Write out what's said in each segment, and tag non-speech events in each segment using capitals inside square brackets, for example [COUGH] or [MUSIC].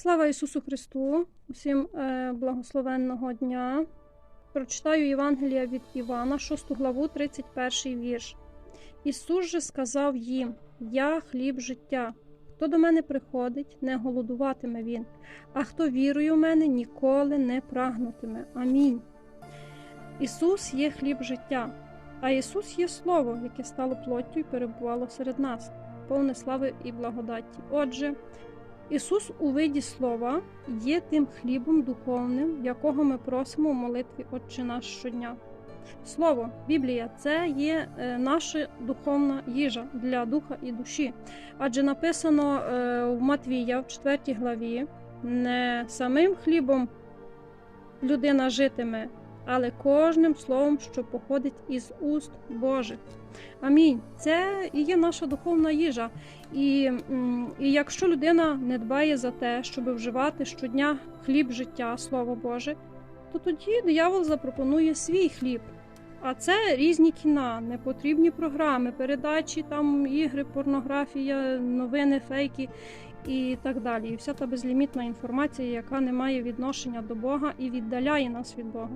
Слава Ісусу Христу! Усім е, благословенного дня. Прочитаю Євангелія від Івана, 6 главу, 31 вірш. Ісус же сказав їм: Я хліб життя. Хто до мене приходить, не голодуватиме він, а хто вірує в мене, ніколи не прагнутиме. Амінь. Ісус є хліб життя, а Ісус є Слово, яке стало плоттю і перебувало серед нас, повне слави і благодаті. Отже, Ісус у виді слова є тим хлібом духовним, якого ми просимо в молитві Отче наш щодня. Слово, Біблія це є е, наша духовна їжа для духа і душі. Адже написано е, в Матвія в 4 главі: не самим хлібом людина житиме, але кожним словом, що походить із уст Божих. Амінь. Це і є наша духовна їжа. І, і якщо людина не дбає за те, щоб вживати щодня хліб життя, Слово Боже, то тоді диявол запропонує свій хліб. А це різні кіна, непотрібні програми, передачі, там ігри, порнографія, новини, фейки і так далі. І вся та безлімітна інформація, яка не має відношення до Бога і віддаляє нас від Бога.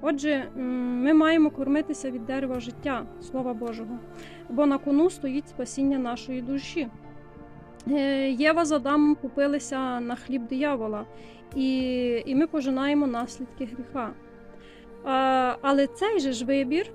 Отже, ми маємо кормитися від дерева життя, Слова Божого, бо на кону стоїть спасіння нашої душі. Е, Єва з Адамом купилися на хліб диявола, і, і ми пожинаємо наслідки гріха. А, але цей же ж вибір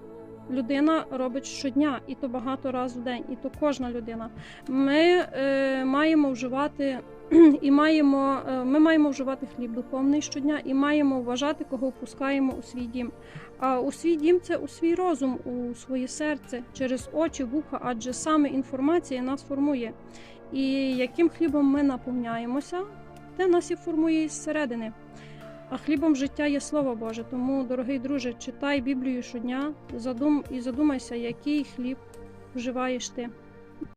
людина робить щодня, і то багато разів в день, і то кожна людина. Ми е, маємо вживати [CLEARS THROAT] і маємо, е, ми маємо вживати хліб духовний щодня і маємо вважати, кого впускаємо у свій дім. А у свій дім це у свій розум, у своє серце, через очі, вуха, адже саме інформація нас формує. І яким хлібом ми наповняємося, те нас і формує із середини. А хлібом життя є Слово Боже. Тому, дорогий друже, читай Біблію щодня, задум і задумайся, який хліб вживаєш ти.